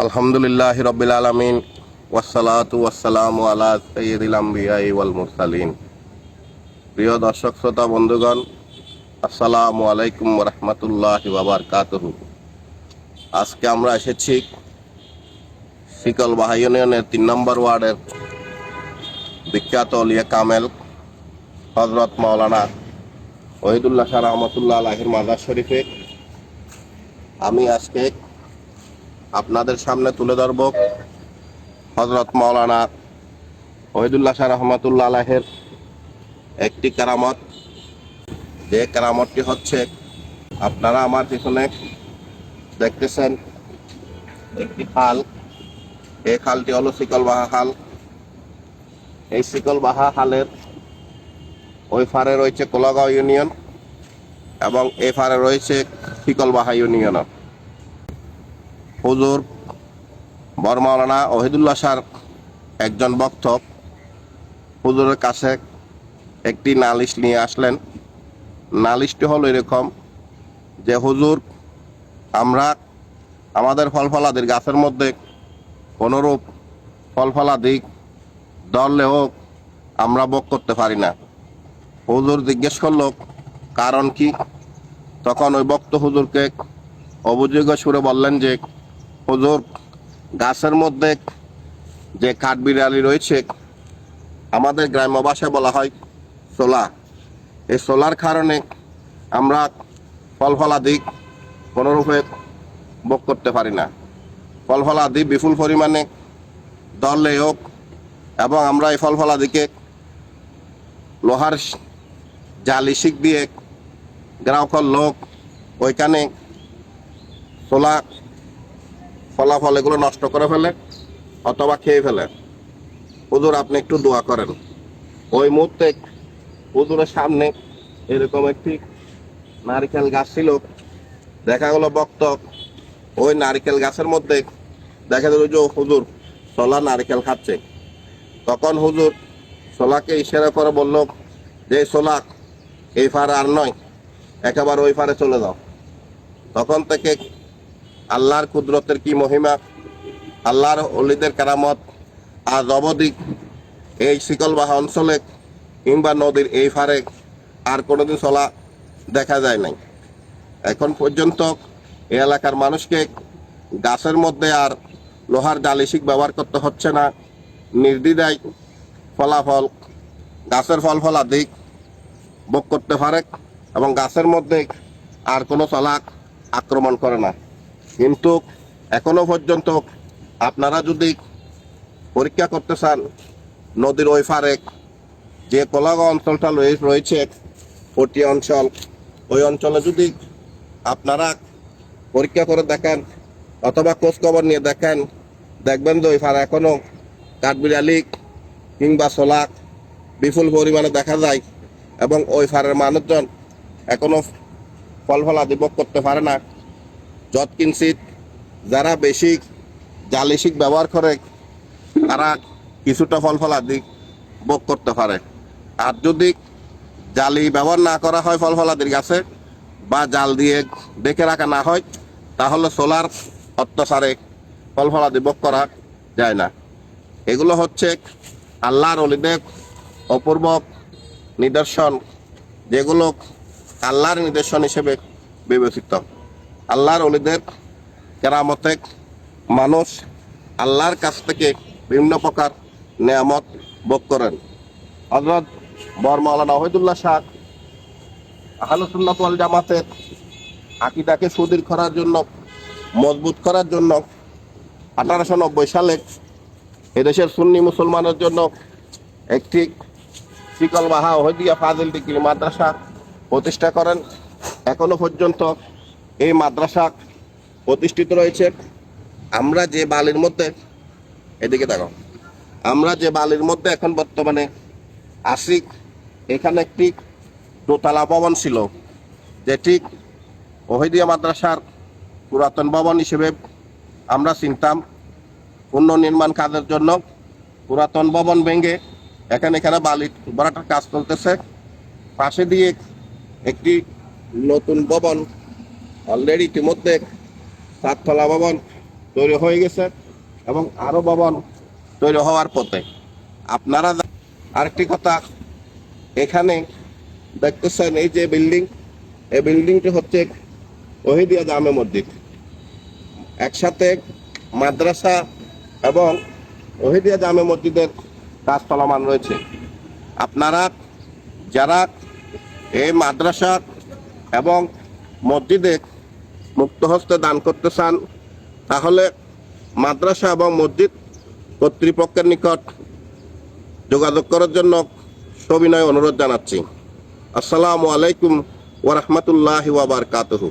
আলহামদুলিল্লাহ রবিল আলমিন ওয়াসালাতু ওয়াসালাম আলা সৈয়দিল ওয়াল মুরসালিন। প্রিয় দর্শক, শ্রোতা, বন্ধুগণ, আসসালামু আলাইকুম রহমতুল্লাহ বাবারকাতুহু আজকে আমরা এসেছি শিকলবাহা ইউনিয়নের তিন নম্বর ওয়ার্ডের বিখ্যাত অলিয়া কামেল হজরত মাওলানা ওহিদুল্লাহ শাহ রহমতুল্লাহ আলাহির মাজার শরীফে। আমি আজকে আপনাদের সামনে তুলে ধরব হজরত মাওলানা ওহিদুল্লাহ শাহ রহমতুল্লাহ আলাহের একটি কারামত। যে কারামতটি হচ্ছে, আপনারা আমার পিছনে দেখতেছেন একটি খাল। এই খালটি হলো শিকলবাহা খাল। এই শিকলবাহা খালের ওই ফারে রয়েছে কোলাগাঁও ইউনিয়ন এবং এ ফারে রয়েছে শিকলবাহা ইউনিয়ন। হুজুর বরমাওলানা ওহিদুল্লাহ সার একজন বক্ত হুজুরের কাছে একটি নালিশ নিয়ে আসলেন। নালিশটি হলো এরকম যে, হুজুর, আমরা আমাদের ফল ফলাদির গাছের মধ্যে কোনোরূপ ফল ফলাদি হোক আমরা বক করতে পারি না। হুজুর জিজ্ঞেস করল, কারণ কি? তখন ওই বক্ত হুজুরকে অভিযোগ সুরে বললেন যে হুজুর গাছের মধ্যে যে কাঠবিড়ালি রয়েছে, আমাদের গ্রাম্য ভাষায় বলা হয় সোলা। এই সোলার কারণে আমরা ফল ফলাদি কোনোরূপে ভোগ করতে পারি না। ফল ফলাদি বিপুল পরিমাণে ধরলে হোক, এবং আমরা এই ফল ফলাদিকে লোহার জালি শিক দিয়ে গ্রাহকের লোক ওইখানে সোলা ফলাফল এগুলো নষ্ট করে ফেলে অথবা খেয়ে ফেলে। হুজুর, আপনি একটু দোয়া করেন। ওই মুহূর্তে হুজুরের সামনে এরকম একটি নারিকেল গাছ ছিল। দেখা গেল বক্ত। ওই নারিকেল গাছের মধ্যে দেখা গেল যে হুজুর সোলা নারিকেল খাচ্ছে। তখন হুজুর সোলাকে ইশারা করে বলল, যে সোলা এই ফারে আর নয়, একেবারে ওই ফারে চলে যাও। তখন থেকে আল্লাহর কুদরতের কি মহিমা? আল্লাহর অলিদের কারামত। আজ অবধি এই শিকলবাহা অঞ্চলে কিংবা নদীর এই ফারে আর কোনোদিন চলা দেখা যায় নাই। এখন পর্যন্ত এই এলাকার মানুষকে গাছের মধ্যে আর লোহার জালিশিক ব্যবহার করতে হচ্ছে না। নির্দ্বিধায় ফলাফল, গাছের ফল ফলাদিক ভোগ করতে পারে এবং গাছের মধ্যে আর কোনো চলাক আক্রমণ করে না। কিন্তু এখনও পর্যন্ত আপনারা যদি পরীক্ষা করতে চান, নদীর ওই ফারে যে কোলাগাঁও অঞ্চলটা রয়ে- রয়েছে ওটি অঞ্চল, ওই অঞ্চলে যদি আপনারা পরীক্ষা করে দেখেন অথবা খোঁজ খবর নিয়ে দেখেন, দেখবেন যে ওই ফারে এখনও কাঠবিড়ালি কিংবা সোলাক বিপুল পরিমাণে দেখা যায় এবং ওই ফারের মানুষজন এখনও ফল ফলাদি ভোগ করতে পারে না। যৎ কিঞ্চিত যারা বেশি জালিশিক ব্যবহার করে, তারা কিছুটা ফল ফলাদি ভোগ করতে পারে। আর যদি জালি ব্যবহার না করা হয়, ফল ফলাদির গাছে, বা জাল দিয়ে ডেকে রাখা না হয়, তাহলে সোলার অত্যাচারে ফল ফলাদি ভোগ করা যায় না। এগুলো হচ্ছে আল্লাহর অলিদের অপূর্ব নিদর্শন, যেগুলো আল্লাহর নিদর্শন হিসেবে বিবেচিত। আল্লাহর অলিদের কেরামতে মানুষ আল্লাহর কাছ থেকে বিভিন্ন প্রকার নেয়ামত ভোগ করেন। হজরত বরমাওলানা ওহিদুল্লাহ শাহ আহলুসুল্লাহ জামাতের আকিদাকে সুদীর করার জন্য, মজবুত করার জন্য আঠারোশো নব্বই সালে এদেশের সুন্নি মুসলমানের জন্য একটি শিকলবাহা ওহদিয়া ফাজিল ডিগ্রি মাদ্রাসা প্রতিষ্ঠা করেন। এখনও পর্যন্ত এই মাদ্রাসা প্রতিষ্ঠিত রয়েছে। আমরা যে বালির মধ্যে, এদিকে দেখো আমরা যে বালির মধ্যে এখন বর্তমানে আসি এখানে একটি দোতলা ভবন ছিল, যেটি ওহিদিয়া মাদ্রাসার পুরাতন ভবন হিসেবে আমরা চিনতাম। পুনর্নির্মাণ কাজের জন্য পুরাতন ভবন ভেঙে এখানে এখানে বালি ভরাটার কাজ চলতেছে। পাশে দিয়ে একটি নতুন ভবন অলরেডি ইতিমধ্যে সাততলা ভবন তৈরি হয়ে গেছে এবং আরও ভবন তৈরি হওয়ার পথে। আপনারা আরেকটি কথা, এখানে দেখতেছেন এই যে বিল্ডিং, এই বিল্ডিংটি হচ্ছে ওহিদিয়া জামে মসজিদ। একসাথে মাদ্রাসা এবং ওহিদিয়া জামে মসজিদের কাজ চলমান রয়েছে। আপনারা যারা এই মাদ্রাসা এবং মসজিদে মুক্ত হস্তে দান করতে চান, তাহলে মাদ্রাসা এবং মসজিদ কর্তৃপক্ষের নিকট যোগাযোগ করার জন্য সবিনয় অনুরোধ জানাচ্ছি। আসসালামু আলাইকুম ওরহমতুল্লাহ ওয়াবারকাতহু